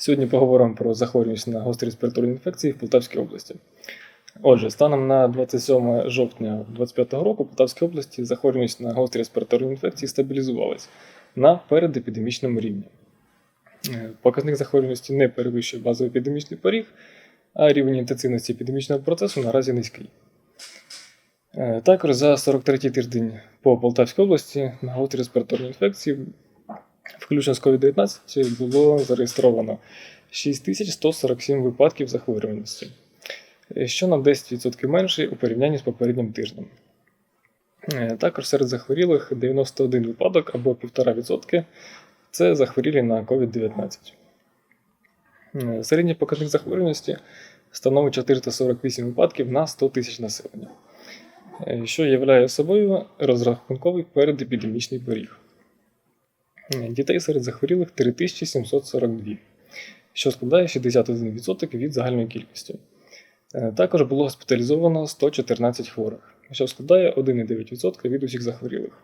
Сьогодні поговоримо про захворюваність на гострі респіраторні інфекції в Полтавській області. Отже, станом на 27 жовтня 2025 року в Полтавській області захворюваність на гострі респіраторні інфекції стабілізувалась на передепідемічному рівні. Е, Показник захворюваності не перевищує базовий епідемічний поріг, а рівень інтенсивності епідемічного процесу наразі низький. Е, Також за 43-й тиждень по Полтавській області на гострі респіраторні інфекції, включно з COVID-19, було зареєстровано 6147 випадків захворюваності, е, що на 10% менше у порівнянні з попереднім тижнем. Е, Також серед захворілих 91 випадок або 1,5% це захворілі на COVID-19. Е, Середній показник захворюваності становить 448 випадків на 100 тисяч населення, що являє собою розрахунковий передепідемічний поріг. Дітей серед захворілих 3742, що складає 61% від загальної кількості. Е, Також було госпіталізовано 114 хворих, що складає 1,9% від усіх захворілих.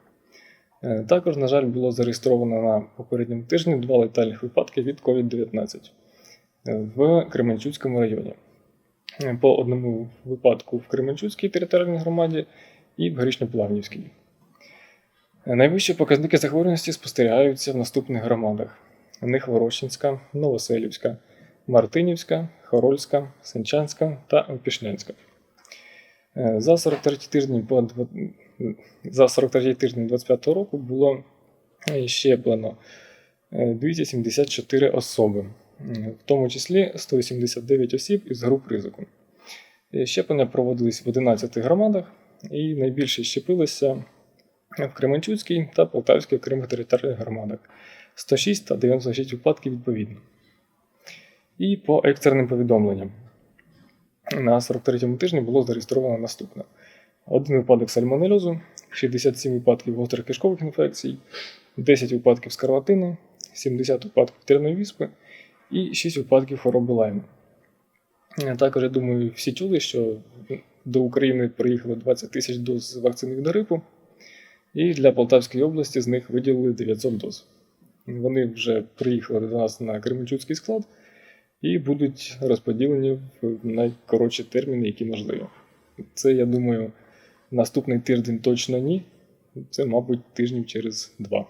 Е, Також, на жаль, було зареєстровано на попередньому тижні два летальних випадки від COVID-19 е, в Кременчуцькому районі. По одному випадку в Кременчуцькій територіальній громаді і в Горішньоплавнівській. Е, Найвищі показники захворюваності спостерігаються в наступних громадах: Нихворощинська, Новоселівська, Мартинівська, Хорольська, Сенчанська та Опішнянська. Е, За 43 тижні по за 43 тижні 25 року було е, щеплено е, 274 особи, в тому числі 189 осіб із груп ризику. Е, Щеплення проводились в 11 громадах, і найбільше щепилися в Кременчуцькій та Полтавській окремих територіальних громадах 106 та 96 випадків відповідно. І по екстреним повідомленням. На 43-му тижні було зареєстровано наступне: один випадок сальмонельозу, 67 випадків гострих кишкових інфекцій, 10 випадків скарлатини, 70 випадків терної віспи і 6 випадків хвороби лайма. Е, Також, я думаю, всі чули, що до України приїхало 20 тисяч доз вакцини від грипу, і для Полтавської області з них виділили 900 доз. Вони вже приїхали до нас на Кременчуцький склад і будуть розподілені в найкоротші терміни, які можливі. Це, я думаю, наступний тиждень точно ні. Це, мабуть, тижнів через два.